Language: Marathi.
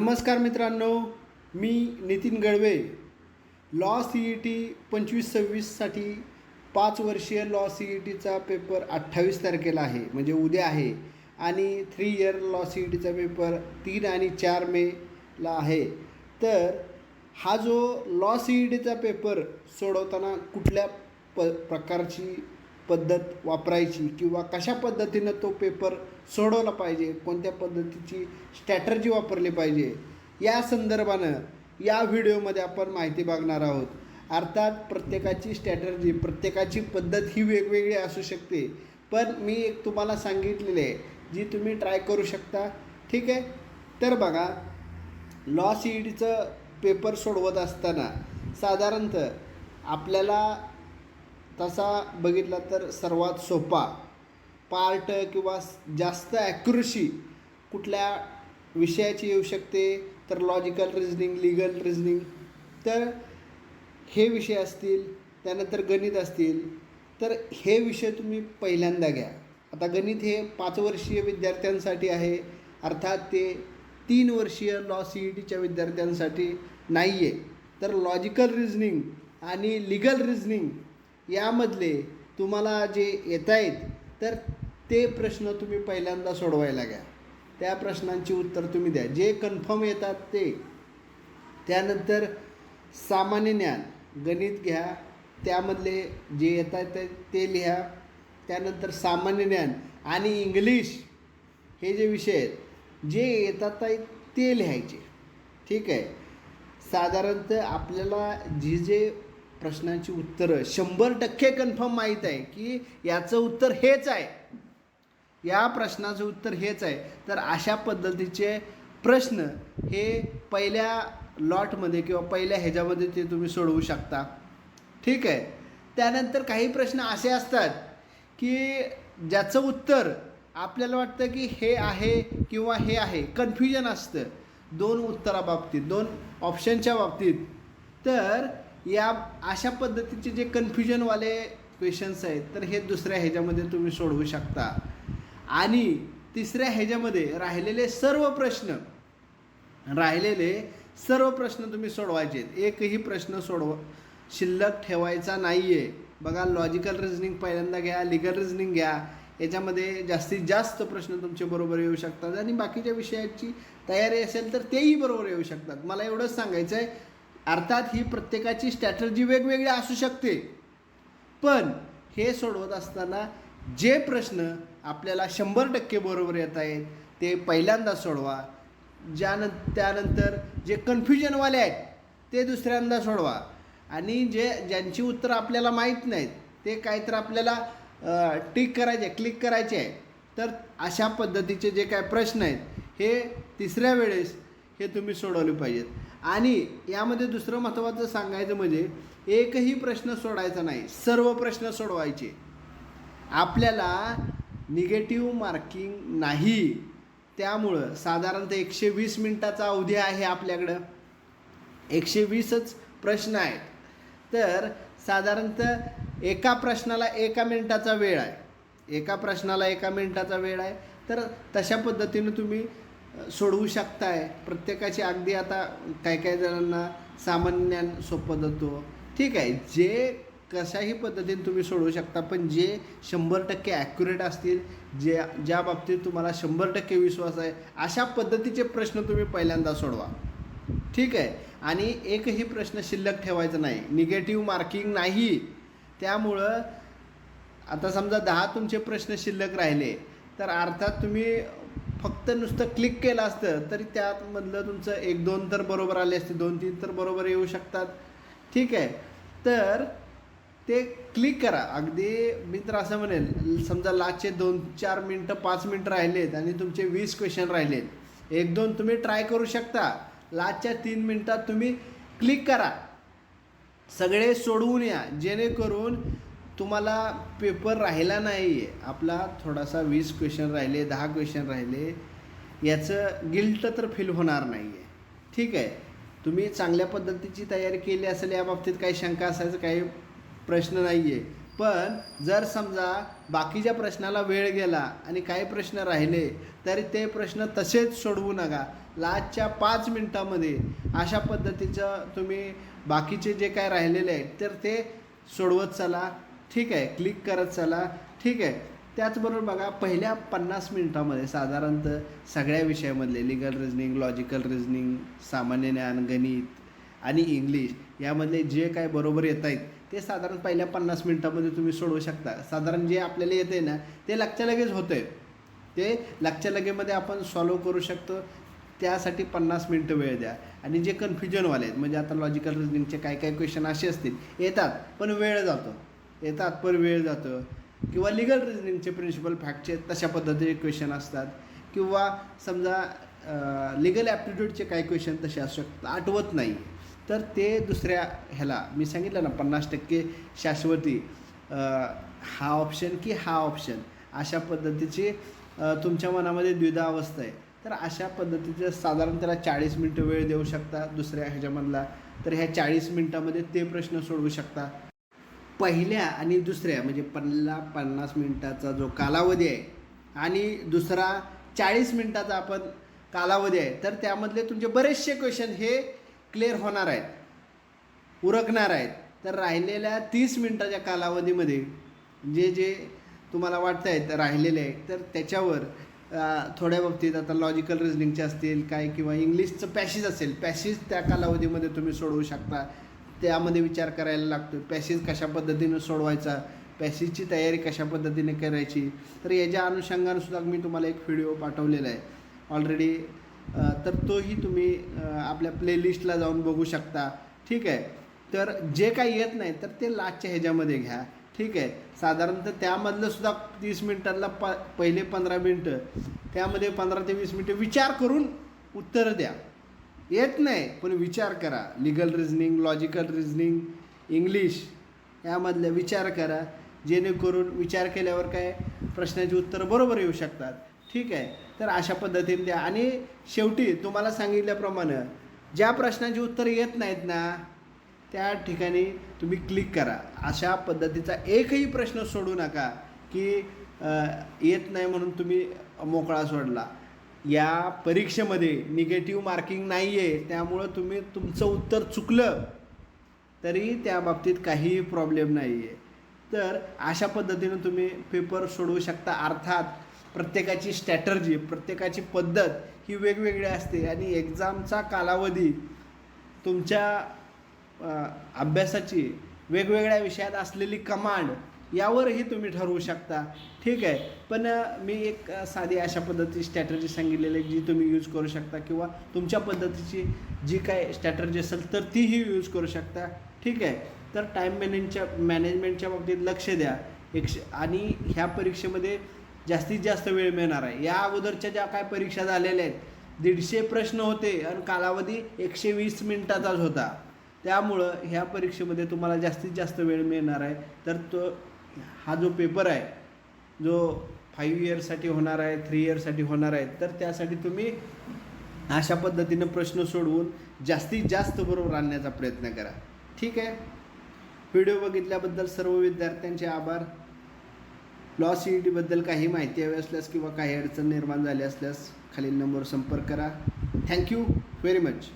नमस्कार मित्रांनो मी Nitin Gadve. Law C E T पंचवीस सव्वीससाठी पाच वर्षीय लॉ सी ई टीचा पेपर अठ्ठावीस तारखेला आहे म्हणजे उद्या आहे. आणि three year law C E टीचा पेपर तीन आणि चार मेला आहे. तर हा जो लॉ सी ई टीचा पेपर सोडवताना कुठल्या प प्रकारची पद्धत वापरायची किंवा कशा पद्धतीनं तो पेपर सोडवला पाहिजे कोणत्या पद्धतीची स्ट्रॅटर्जी वापरली पाहिजे या संदर्भानं या व्हिडिओमध्ये आपण माहिती बघणार आहोत. अर्थात प्रत्येकाची स्ट्रॅटर्जी प्रत्येकाची पद्धत ही वेगवेगळी असू शकते. पण मी एक तुम्हाला सांगितलेली आहे जी तुम्ही ट्राय करू शकता. ठीक आहे? तर बघा लॉ सी ई पेपर सोडवत असताना साधारणतः आपल्याला तसा बघितला तर सर्वात सोपा. पार्ट किंवा जास्त ॲक्युरसी कुठल्या विषयाची येऊ शकते? तर लॉजिकल रिझनिंग लिगल रिझनिंग तर हे विषय असतील त्यानंतर गणित असतील. तर हे विषय तुम्ही पहिल्यांदा घ्या. आता गणित हे पाच वर्षीय विद्यार्थ्यांसाठी आहे. अर्थात ते तीन वर्षीय लॉ सी ई टीच्या विद्यार्थ्यांसाठी नाही आहे तर लॉजिकल रिझनिंग आणि लिगल रिझनिंग यामधले तुम्हाला जे येत आहेत तर ते प्रश्न तुम्ही पहिल्यांदा सोडवायला घ्या. त्या प्रश्नांची उत्तर तुम्ही द्या. जे कन्फर्म येतात ते. त्यानंतर सामान्य ज्ञान गणित घ्या. त्यामधले जे येत आहेत ते लिहा. त्यानंतर सामान्य ज्ञान आणि इंग्लिश हे जे विषय आहेत जे येतात आहेत ते लिहायचे. ठीक आहे? साधारणतः आपल्याला जी जे प्रश्नांची उत्तरं. शंभर टक्के कन्फर्म माहीत आहे की याचं उत्तर हेच आहे. या प्रश्नाचं उत्तर हेच आहे. तर अशा पद्धतीचे प्रश्न हे पहिल्या लॉटमध्ये किंवा पहिल्या ह्याच्यामध्ये ते तुम्ही सोडवू शकता. ठीक आहे? त्यानंतर काही प्रश्न असे असतात की ज्याचं उत्तर आपल्याला वाटतं की हे आहे किंवा हे आहे. कन्फ्युजन असतं. दोन उत्तराबाबतीत दोन ऑप्शनच्या बाबतीत. तर या अशा पद्धतीचे जे कन्फ्युजनवाले क्वेश्चन्स आहेत तर हे दुसऱ्या ह्याच्यामध्ये तुम्ही सोडवू शकता. आणि तिसऱ्या ह्याच्यामध्ये राहिलेले सर्व प्रश्न राहिलेले सर्व प्रश्न तुम्ही सोडवायचे आहेत एकही प्रश्न सोडव शिल्लक ठेवायचा नाही आहे बघा लॉजिकल रिझनिंग पहिल्यांदा घ्या लिगल रिझनिंग घ्या. याच्यामध्ये जास्तीत जास्त प्रश्न तुमचे बरोबर येऊ शकतात. आणि बाकीच्या विषयाची तयारी असेल तर तेही बरोबर येऊ शकतात. मला एवढंच सांगायचं आहे अर्थात ही प्रत्येकाची स्ट्रॅटर्जी वेगवेगळी असू शकते. पण हे सोडवत असताना जे प्रश्न आपल्याला शंभर टक्के बरोबर येत आहेत ते पहिल्यांदा सोडवा. ज्यान त्यानंतर जे कन्फ्युजनवाले आहेत ते दुसऱ्यांदा सोडवा. आणि जे ज्यांची उत्तरं आपल्याला माहीत नाहीत ते काय तर आपल्याला टिक करायचे क्लिक करायचे आहे तर अशा पद्धतीचे जे काय प्रश्न आहेत हे तिसऱ्या वेळेस हे तुम्ही सोडवले पाहिजेत. आणि यामध्ये दुसरं महत्त्वाचं सांगायचं म्हणजे एकही प्रश्न सोडायचा नाही सर्व प्रश्न सोडवायचे. आपल्याला निगेटिव्ह मार्किंग नाही. त्यामुळं साधारणतः एकशे वीस मिनटाचा अवधी आहे आपल्याकडं. एकशे वीसच प्रश्न आहेत. तर साधारणतः एका प्रश्नाला एका मिनिटाचा वेळ आहे. एका प्रश्नाला एका मिनिटाचा वेळ आहे. तर तशा पद्धतीनं तुम्ही सोडवू शकताय. प्रत्येकाची अगदी आता काही काही जणांना सामान्य ज्ञान सोपं जातो. ठीक आहे. जे कशाही पद्धतीने तुम्ही सोडवू शकता पण जे शंभर टक्के ॲक्युरेट असतील जे ज्या बाबतीत तुम्हाला शंभर टक्के विश्वास आहे अशा पद्धतीचे प्रश्न तुम्ही पहिल्यांदा सोडवा. ठीक आहे. आणि एकही प्रश्न शिल्लक ठेवायचा नाही. निगेटिव्ह मार्किंग नाही. त्यामुळं आता समजा दहा तुमचे प्रश्न शिल्लक राहिले तर अर्थात तुम्ही फक्त नुसतं क्लिक केलं असतं तरी त्यामधलं तुमचं एक दोन तर बरोबर आले असते दोन तीन तर बरोबर येऊ शकतात. ठीक आहे. तर ते क्लिक करा. अगदी मी तर असं म्हणेल समजा लास्टचे दोन चार मिनटं पाच मिनटं राहिलेत आणि तुमचे वीस क्वेश्चन राहिलेत. एक दोन तुम्ही ट्राय करू शकता. लास्टच्या तीन मिनटात तुम्ही क्लिक करा. सगळे सोडवून या. जेणेकरून तुम्हाला पेपर राहिला नाही आहे आपला थोडासा वीस क्वेश्चन राहिले दहा क्वेश्चन राहिले. याचं गिल्ट तर फील होणार नाही आहे ठीक आहे. तुम्ही चांगल्या पद्धतीची तयारी केली असेल या बाबतीत काही शंका असायचं काही प्रश्न नाही आहे पण जर समजा बाकीच्या प्रश्नाला वेळ गेला आणि काही प्रश्न राहिले तरी ते प्रश्न तसेच सोडवू नका. लास्टच्या पाच मिनटामध्ये अशा पद्धतीचं तुम्ही बाकीचे जे काय राहिलेले आहेत तर ते सोडवत चला. ठीक आहे क्लिक करत चला. ठीक आहे. त्याचबरोबर बघा पहिल्या पन्नास मिनिटामध्ये साधारणतः सगळ्या विषयामधले लिगल रिजनिंग लॉजिकल रिजनिंग सामान्य ज्ञान गणित आणि इंग्लिश यामधले जे काय बरोबर येत आहेत ते साधारण पहिल्या पन्नास मिनिटामध्ये तुम्ही सोडवू शकता. साधारण जे आपल्याला येते ना ते लगच्या लगेच होतं आहे ते लगच्या लगेमध्ये आपण सॉल्व करू शकतो. त्यासाठी पन्नास मिनटं वेळ द्या. आणि जे कन्फ्युजनवाले आहेत म्हणजे आता लॉजिकल रिजनिंगचे काय काय क्वेश्चन असे असतील येतात पण वेळ जातो. येतात पण वेळ जातं. किंवा लिगल रिजनिंगचे प्रिन्सिपल फॅक्टचे तशा पद्धतीचे क्वेश्चन असतात. किंवा समजा लिगल ॲप्टिट्यूडचे काही क्वेश्चन तसे असू शकतात आठवत नाही. तर ते दुसऱ्या ह्याला मी सांगितलं ना पन्नास टक्के शाश्वती. हा ऑप्शन की हा ऑप्शन अशा पद्धतीची तुमच्या मनामध्ये द्विधा अवस्था आहे. तर अशा पद्धतीचं साधारण त्याला चाळीस मिनटं वेळ देऊ शकता दुसऱ्या ह्याच्यामधला. तर ह्या चाळीस मिनटामध्ये ते प्रश्न सोडवू शकता. पहिल्या आणि दुसऱ्या म्हणजे पन्ना पन्नास मिनटाचा जो कालावधी आहे आणि दुसरा चाळीस मिनटाचा आपण कालावधी आहे तर त्यामधले तुमचे बरेचसे क्वेश्चन हे क्लिअर होणार आहेत उरकणार आहेत. तर राहिलेल्या तीस मिनटाच्या कालावधीमध्ये जे जे तुम्हाला वाटत आहेत राहिलेले आहेत तर त्याच्यावर थोड्या बाबतीत आता लॉजिकल रिजनिंगचे असतील काय किंवा इंग्लिशचं पॅसेज असेल पॅसेज त्या कालावधीमध्ये तुम्ही सोडवू शकता. त्यामध्ये विचार करायला लागतो पॅसेज कशा पद्धतीनं सोडवायचा? पॅसेजची तयारी कशा पद्धतीने करायची? तर याच्या अनुषंगानं सुद्धा मी तुम्हाला एक व्हिडिओ पाठवलेला आहे. ऑलरेडी तर तोही तुम्ही आपल्या प्लेलिस्टला जाऊन बघू शकता. ठीक आहे? तर जे काही येत नाही तर ते लास्टच्या ह्याच्यामध्ये घ्या. ठीक आहे? साधारणतः त्यामधलं सुद्धा तीस मिनिटातला प पहिले पंधरा मिनटं. त्यामध्ये पंधरा ते वीस मिनटं विचार करून उत्तरं द्या. येत नाही पण विचार करा. Legal reasoning logical reasoning English यामधले विचार करा. जेणेकरून विचार केल्यावर काय? प्रश्नाची उत्तरं बरोबर येऊ शकतात. ठीक आहे? तर अशा पद्धतीने द्या. आणि शेवटी तुम्हाला सांगितल्याप्रमाणे ज्या प्रश्नाची उत्तरं येत नाहीत ना त्या ठिकाणी तुम्ही क्लिक करा. अशा पद्धतीचा एकही प्रश्न सोडू नका की येत नाही म्हणून तुम्ही मोकळा सोडला. या परीक्षेमध्ये निगेटिव्ह मार्किंग नाही आहे त्यामुळं तुम्ही तुमचं उत्तर चुकलं तरी त्या बाबतीत काहीही प्रॉब्लेम नाही आहे तर अशा पद्धतीनं तुम्ही पेपर सोडवू शकता. अर्थात प्रत्येकाची स्ट्रॅटर्जी प्रत्येकाची पद्धत ही वेगवेगळी असते आणि एक्झामचा कालावधी तुमच्या अभ्यासाची वेगवेगळ्या विषयात असलेली कमांड यावरही तुम्ही ठरवू शकता. ठीक आहे. पण मी एक साधी अशा पद्धतीची स्ट्रॅटर्जी सांगितलेली आहे जी तुम्ही यूज करू शकता किंवा तुमच्या पद्धतीची जी काय स्ट्रॅटर्जी असेल तर तीही यूज करू शकता. ठीक आहे. तर टाईम मॅनेजच्या मॅनेजमेंटच्या बाबतीत लक्ष द्या. एकशे आणि ह्या परीक्षेमध्ये जास्तीत जास्त वेळ मिळणार आहे. या अगोदरच्या ज्या काय परीक्षा झालेल्या आहेत दीडशे प्रश्न होते आणि कालावधी एकशे वीस मिनिटाचाच होता. त्यामुळं ह्या परीक्षेमध्ये तुम्हाला जास्तीत जास्त वेळ मिळणार आहे. तर तो हा जो पेपर आहे जो फाईव्ह इयरसाठी होणार आहे थ्री इयरसाठी होणार आहे तर त्यासाठी तुम्ही अशा पद्धतीनं प्रश्न सोडवून जास्तीत जास्त बरोबर आणण्याचा प्रयत्न करा. ठीक आहे? व्हिडिओ बघितल्याबद्दल सर्व विद्यार्थ्यांचे आभार. लॉ सी ई टीबद्दल काही माहिती हवी असल्यास किंवा काही अडचण निर्माण झाली असल्यास खालील नंबर संपर्क करा. Thank you very much